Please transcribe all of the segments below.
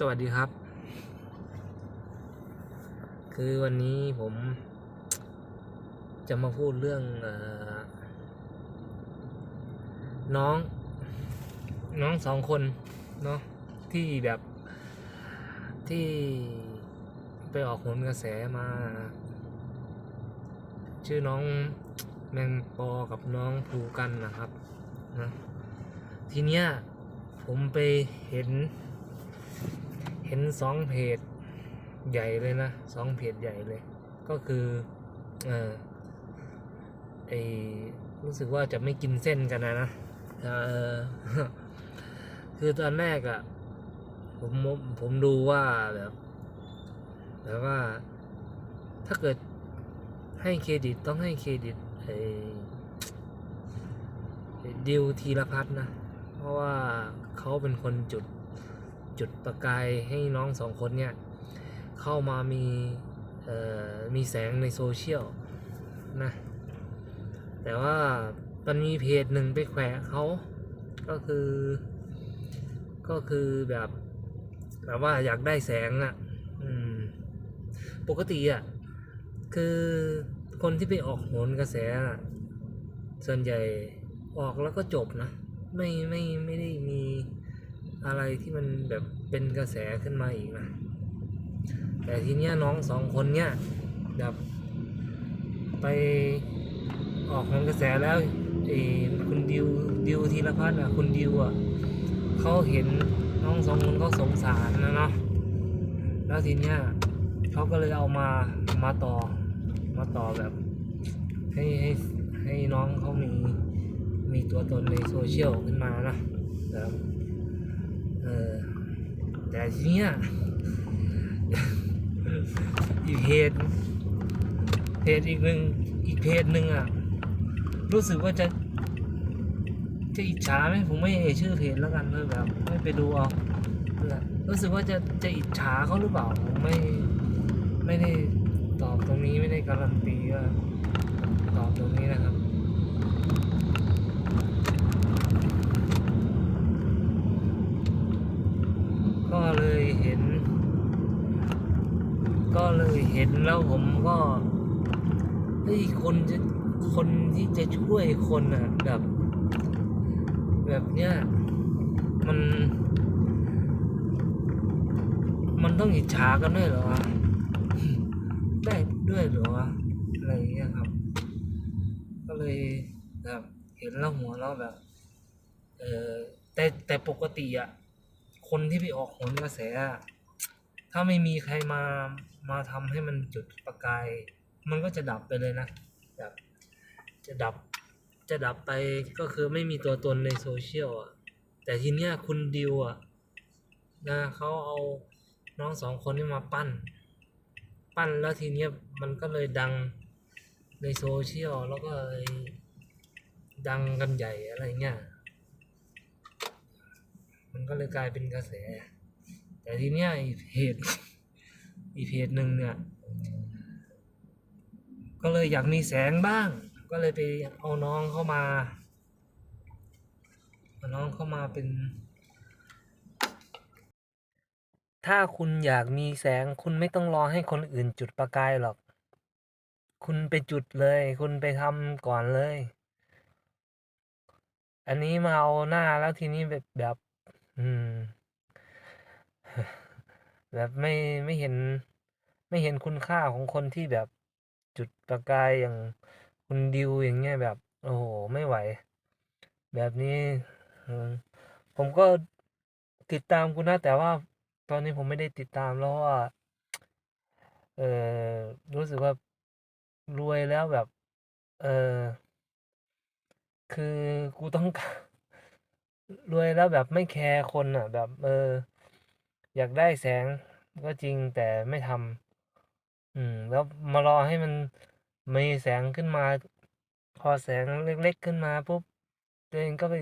สวัสดีครับ คือวันนี้ผม จะมาพูดเรื่องอน้อง น้องสองคนเนาะที่แบบที่ไปออกผลกระแสมา ชื่อน้องแมงปอกับน้องภูกันนะครับนะทีเนี้ยผมไปเห็น เห็นสองเพจใหญ่เลยนะสองเพจใหญ่เลย ก็คือเออไอรู้สึกว่าจะไม่กินเส้นกันนะนะเออคือตอนแรกอะ่ะผมผมดูว่าแบบแบบว่าถ้าเกิดให้เครดิตต้องให้เครดิตไอ้ดิวธีรพัฒน์นะเพราะว่าเขาเป็นคนจุด จุดประกายให้น้องสองคนเนี่ย เข้ามามีมีแสงในโซเชียลนะ แต่ว่ามันมีเพจหนึ่งไปแขวะเขาก็คือ ก็คือแบบแบบว่าอยากได้แสงอะ่ะปกติอะ่ะ คือคนที่ไปออกโหนกระแสอะส่วนใหญ่ออกแล้วก็จบนะ ไม่ไม่ไม่ได้มี อะไรที่มันแบบเป็นกระแสขึ้นมาอีกนะแต่ทีเนี้ยน้องสองคนเนี้ยแบบไปออกของกระแสแล้วไอ้คุณดิวดิวธีรพัฒน์อะคุณดิวอะเขาเห็นน้องสองคนเขาสงสารนะเนาะแล้วทีเนี้ยเขาก็เลยเอามามาต่อมาต่อแบบ ให้ให้ให้น้องเขามีมีตัวตนในโซเชียลขึ้นมานะแบบ เออแต่ทีเนี้ยอีกเพจเพจอีกหนึ่งอีกเพจหนึ่งอะ รู้สึกว่าจะจะอิจฉาไหมผมไม่เอ่ยชื่อเพจแล้วกันเพื่อแบบ ไม่ไปดูเอารู้สึกว่าจะจะอิจฉาเขาหรือเปล่าผมไม่ไม่ได้ตอบตรงนี้ไม่ได้การันตีว่าตอบตรงนี้นะครับ ก็เลยเห็น ก็เลยเห็นแล้วผมก็เฮ้ยคนจะคนที่จะช่วยคนอะแบบ แบบเนี้ยมัน มันต้องอิจฉากันด้วยเหรอได้ด้วยเหรออะไรเงี้ยครับ ก็เลยแบบเห็นแล้วหัวเราแบบ เออแต่แต่ปกติอะคนที่ไปออกหนกระแส ถ้าไม่มีใครมา มาทำให้มันจุดประกาย มันก็จะดับไปเลยนะแบบจะดับจะดับไปก็คือไม่มีตัวตนในโซเชียลอะแต่ทีเนี้ยคุณดิวอะนะเขาเอาน้องสองคนนี้มาปั้น ปั้นแล้วทีเนี้ยมันก็เลยดังในโซเชียลแล้วก็เลยดังกันใหญ่อะไรเงี้ย มันก็เลยกลายเป็นกระแส แต่ทีเนี้ยอีกเพจ อีเพจหนึ่งเนี่ย ก็เลยอยากมีแสงบ้าง ก็เลยไปเอาน้องเข้ามาเอาน้องเข้ามาเป็น ถ้าคุณอยากมีแสงคุณไม่ต้องรอให้คนอื่นจุดประกายหรอก คุณไปจุดเลย คุณไปทำก่อนเลย อันนี้มาเอาหน้าแล้วทีนี้แบบแบบ อืม แบบไม่ไม่เห็นไม่เห็นคุณค่าของคนที่แบบจุดประกายอย่างคุณดิวอย่างเงี้ยแบบ โอ้โหไม่ไหว แบบนี้ผมก็ติดตามคุณนะแต่ว่าตอนนี้ผมไม่ได้ติดตามแล้วเพราะว่า เออรู้สึกว่ารวยแล้วแบบ เออคือกูต้องรวยแล้วแบบไม่แคร์คนอะ แบบ เออ อยากได้แสงก็จริงแต่ไม่ทำอืม แล้วมารอให้มันมีแสงขึ้นมา พอแสงเล็กๆขึ้นมาปุ๊บตัวเองก็ไป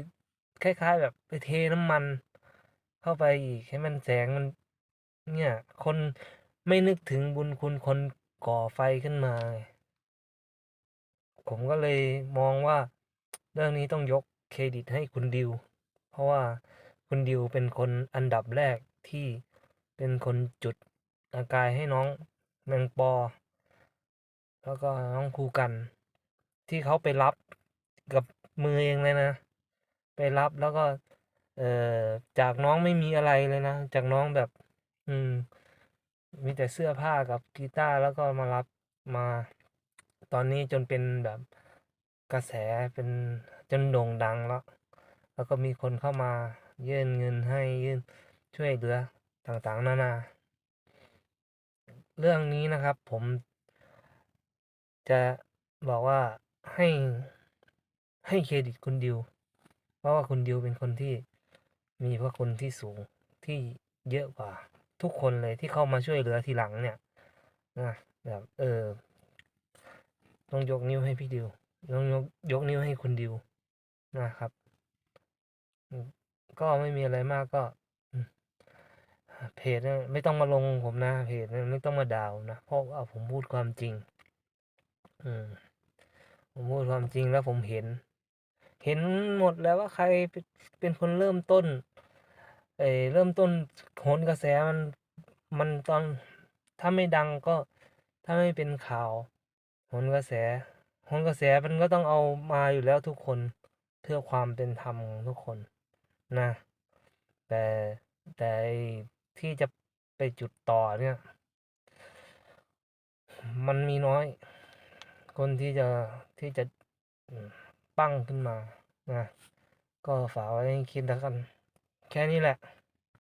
คล้ายๆ แบบไปเทน้ำมัน เข้าไปอีกให้มันแสงมัน เนี่ย คนไม่นึกถึงบุญคุณคนก่อไฟขึ้นมา ผมก็เลยมองว่า เรื่องนี้ต้องยกเครดิตให้คุณดิว เพราะว่าคุณดิวเป็นคนอันดับแรก ที่เป็นคนจุดประกายให้น้องแมงปอ แล้วก็น้องครูกัน ที่เขาไปรับกับมือเองเลยนะ ไปรับแล้วก็ เอ่อจากน้องไม่มีอะไรเลยนะ จากน้องแบบ อืม มีแต่เสื้อผ้ากับกีตาร์แล้วก็มารับมา ตอนนี้จนเป็นแบบกระแสเป็นจนโด่งดังแล้ว แล้วก็มีคนเข้ามายื่นเงินให้ยื่น ช่วยเหลือต่างๆ นานา เรื่องนี้นะครับผม จะบอกว่าให้ให้เครดิตคุณดิว เพราะว่าคุณดิวเป็นคนที่มีพระคุณที่สูงที่เยอะกว่า ทุกคนเลยที่เข้ามาช่วยเหลือทีหลังเนี่ยนะแบบเออต้องยกนิ้วให้พี่ดิวต้องยกยกนิ้วให้คุณดิวนะครับ ก็ไม่มีอะไรมากก็ เพจไม่ต้องมาลงผมนะเพจไม่ต้องมาด่าผมนะเพราะว่าผมพูดความจริง อืมผมพูดความจริงแล้วผมเห็น เห็นหมดแล้วว่าใครเป็นคนเริ่มต้น เอเริ่มต้นโหนกระแสมันมันตอนถ้าไม่ดังก็ถ้าไม่เป็นข่าวโหนกระแสโหนกระแสมันก็ต้องเอามาอยู่แล้วทุกคนเพื่อความเป็นธรรมของทุกคนนะ แต่แต่ ที่จะไปจุดต่อเนี่ย มันมีน้อย คนที่จะที่จะปั้งขึ้นมานะก็ฝากไว้คิดแล้วกัน แค่นี้แหละ